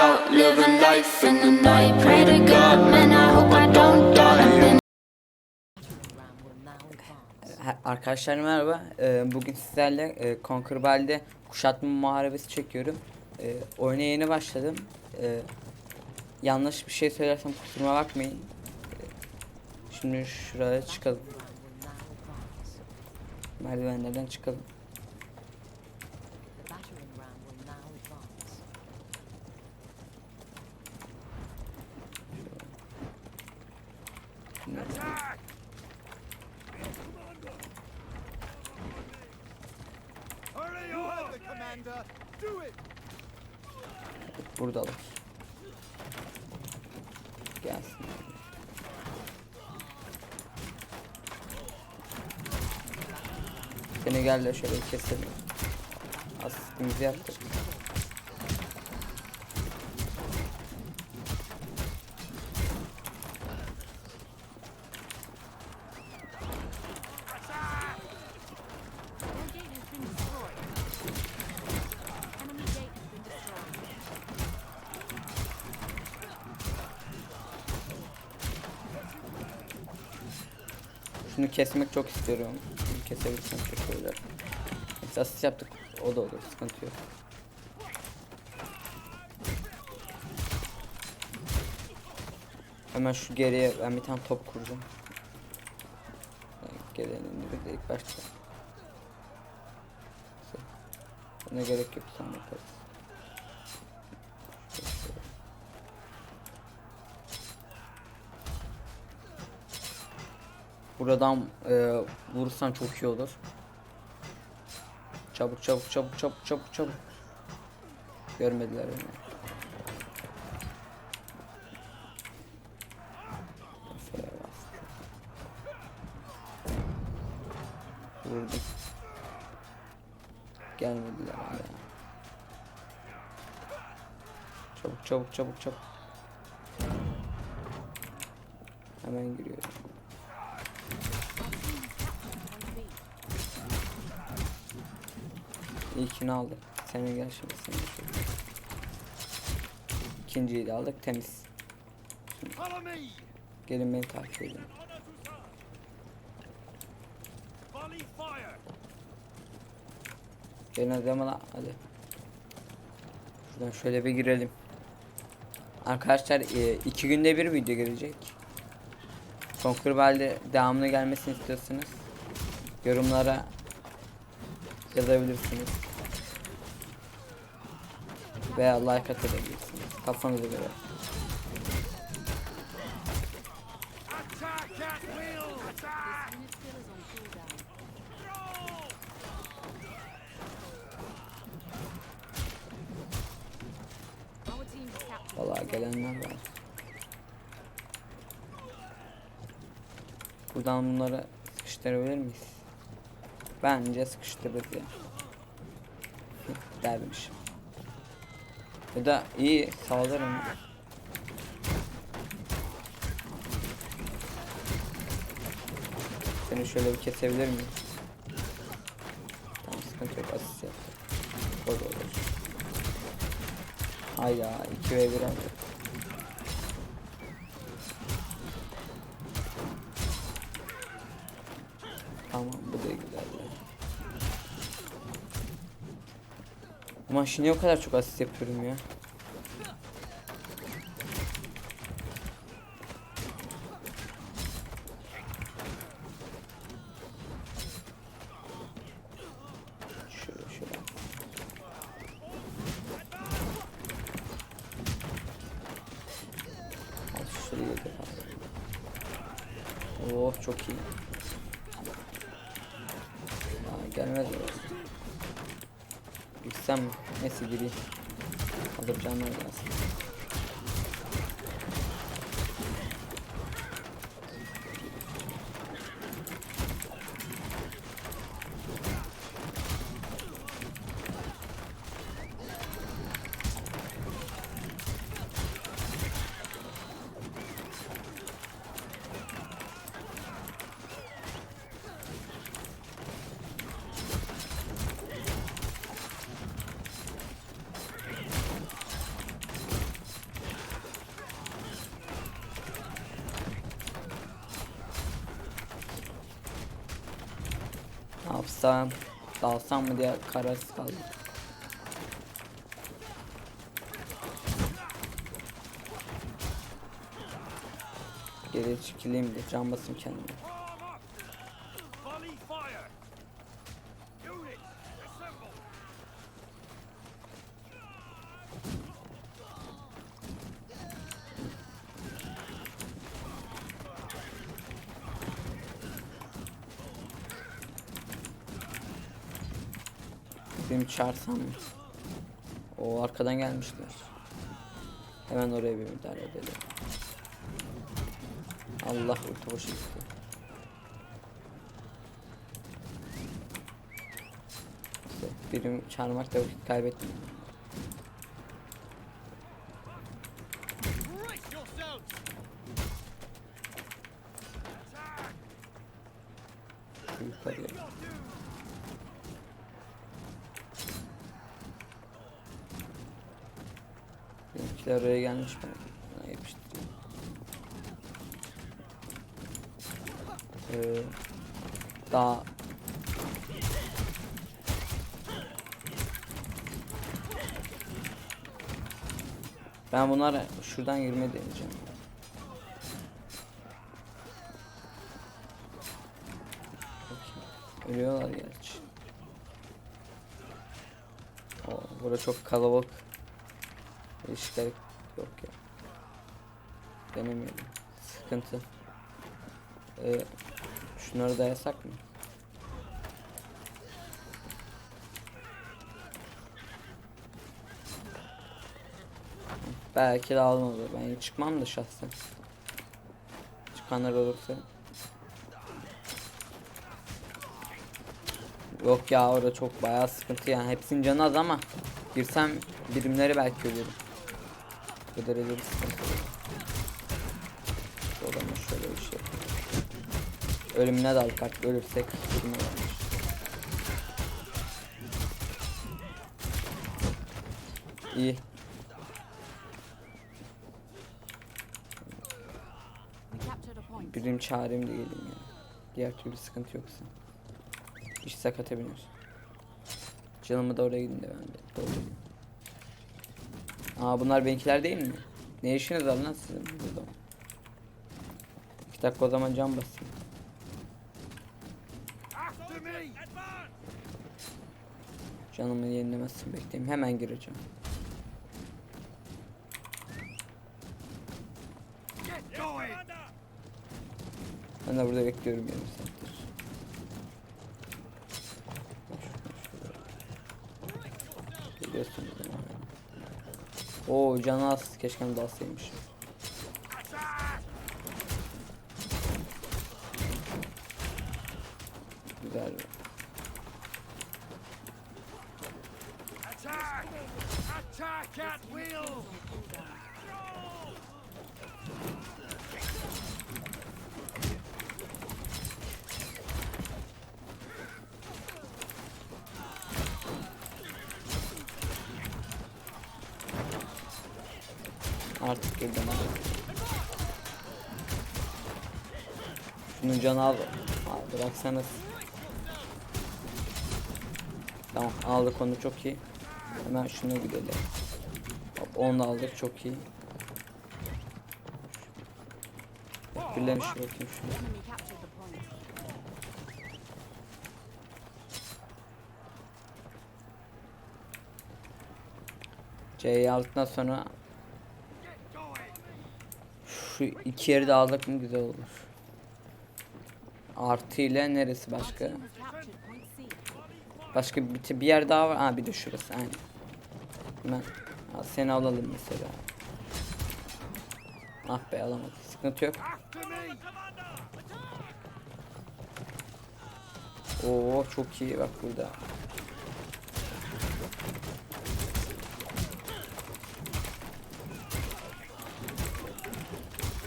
out living life in the night. Pray to God, man, I hope I don't die. Arkadaşlar merhaba. Ee, Bugün sizlerle e, Conquer Bell'de kuşatma muharebesi çekiyorum. Ee, Oyuna yeni başladım. Ee, Yanlış bir şey söylersem kusuruma bakmayın. Şimdi şuraya çıkalım. Merdivenlerden çıkalım. Gelsin. Seni gel de şöyle keselim. Asistimizi yaptık. Şunu kesmek çok istiyorum. Şunu kesebilsem çok. Neyse asist yaptık. O da olur. Sıkıntı yok. Hemen şu geriye ben bir tane top kuracağım. Geriye indirdik de ilk başta. Ne gerek yok sonra Buradan e, vurursan çok iyi olur. Çabuk çabuk çabuk çabuk çabuk çabuk. Görmediler beni. Vurdum. Gelmediler hala. Çabuk çabuk çabuk çabuk. Hemen giriyorum. İlkini aldık. Seni gel şimdi seni. İkinciyi de aldık temiz. Me. Gelin beni takip edin. Gelin hadi ama hadi. Şuradan şöyle bir girelim. Arkadaşlar e, iki günde bir video gelecek. Conquer Bell'de devamlı gelmesini istiyorsanız yorumlara yazabilirsiniz. Veya like atabilirsiniz. Kafanıza göre. Valla gelenler var. Buradan bunları sıkıştırabilir miyiz? Bence sıkıştırırız ya. Dermişim. Ya da iyi saldırın. Seni şöyle bir kesebilir miyim? Tamam sıkıntı yok asist yaptım. O da olur. Hayda 2 ve 1 aldık. Tamam bu da güzel. Ama şimdi o kadar çok asist yapıyorum ya. Oh çok iyi. Gelmez mi? Gitsem? Neyse gireyim. Hazır canlar gelsin. Yapsam? Dalsam mı diye kararsız kaldım. Geri çekileyim de can basayım kendime. Benim çağırsam? O arkadan gelmişler. Hemen oraya bir müdahale edelim. Allah ulti boşu gitti. İşte birim vakit. Brace yourselves! Attack! Şu yukarıya. Oraya gelmiş ben. Yapıştırayım. Ee, daha Ben bunlara şuradan yürüme deneyeceğim. Ölüyorlar gerçi. O, burada çok kalabalık. İlişkiler yok ya. Denemeyelim. Sıkıntı. Ee, şunları da yasak mı? Belki de almaz. Ben çıkmam da şahsen. Çıkanlar olursa. Yok ya orada çok bayağı sıkıntı yani. Hepsinin canı az ama girsem birimleri belki ölürüm. Bu derece bir sıkıntı. O zaman şöyle bir şey. Ölümüne daldık artık ölürsek varmış. İyi. Birim çağırayım da geleyim ya. Diğer türlü sıkıntı yoksa. İş sakata biner. Canımı da oraya gidin de ben de. Doğru. Aa bunlar benimkiler değil mi? Ne işiniz var lan sizin burada? İki dakika o zaman can basayım. Canımı yenilemezsin bekleyeyim. Hemen gireceğim. Ben de burada bekliyorum yarım saattir. Mi? Oo canı az. Keşke dalsaymış. Attack! Güzel. Attack! Attack at will! Artık girdim hadi. Şunun canı al. Al bıraksanız. Tamam aldık onu çok iyi. Hemen şuna gidelim. Hop onu aldık çok iyi. Birilerini şu bakayım point. C'yi aldıktan sonra! Şu iki yeri de aldık mı güzel olur. Artı ile neresi başka? Başka bir, bir yer daha var. Ha bir de şurası aynen. Hemen al, seni alalım mesela. Ah be alamadık. Sıkıntı yok. Oo çok iyi bak burada.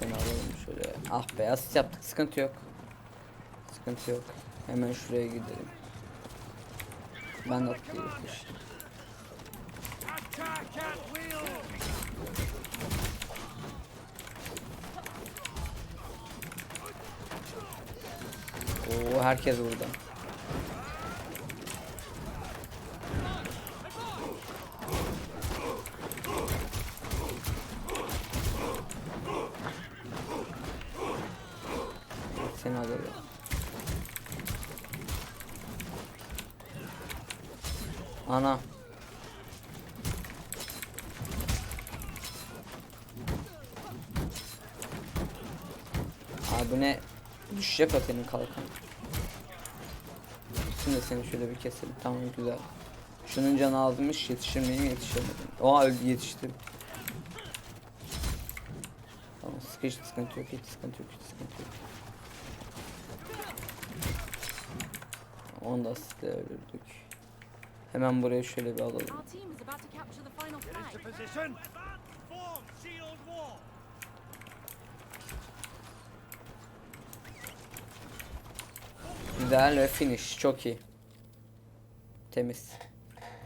Seni alalım şöyle. Ah be asist yaptık. Sıkıntı yok. Sıkıntı yok. Hemen şuraya gidelim. Ben de atlayayım. Oo herkes burada. Seni alıyor. Ana. Abi ne? Düşecek o kalkan. Şimdi seni şöyle bir keselim. Tamam güzel. Şunun canı azmış yetişir miyim yetişemedim. Oha öldü yetiştim. Tamam sıkı hiç sıkıntı yok hiç sıkıntı yok hiç sıkıntı yok. Onu da asistle öldürdük. Hemen buraya şöyle bir alalım. Güzel ve finish çok iyi. Temiz.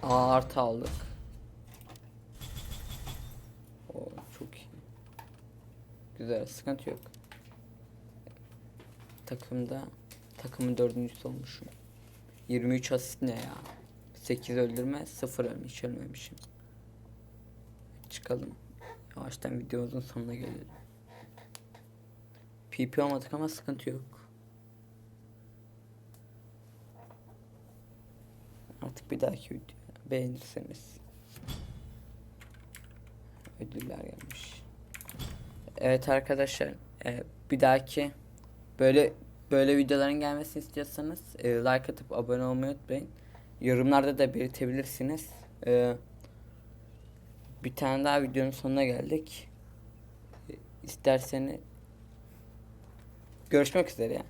Aa artı aldık. Oo, çok iyi. Güzel sıkıntı yok. Takımda takımın dördüncüsü olmuşum. 23 asist ne ya? 8 öldürme 0 ölme hiç ölmemişim. Çıkalım. Yavaştan videomuzun sonuna gelelim. PP olmadık ama sıkıntı yok. Artık bir dahaki video beğenirseniz ödüller gelmiş. Evet arkadaşlar e, bir dahaki böyle böyle videoların gelmesini istiyorsanız e, like atıp abone olmayı unutmayın. Yorumlarda da belirtebilirsiniz. E, bir tane daha videonun sonuna geldik. E, İsterseniz görüşmek üzere ya.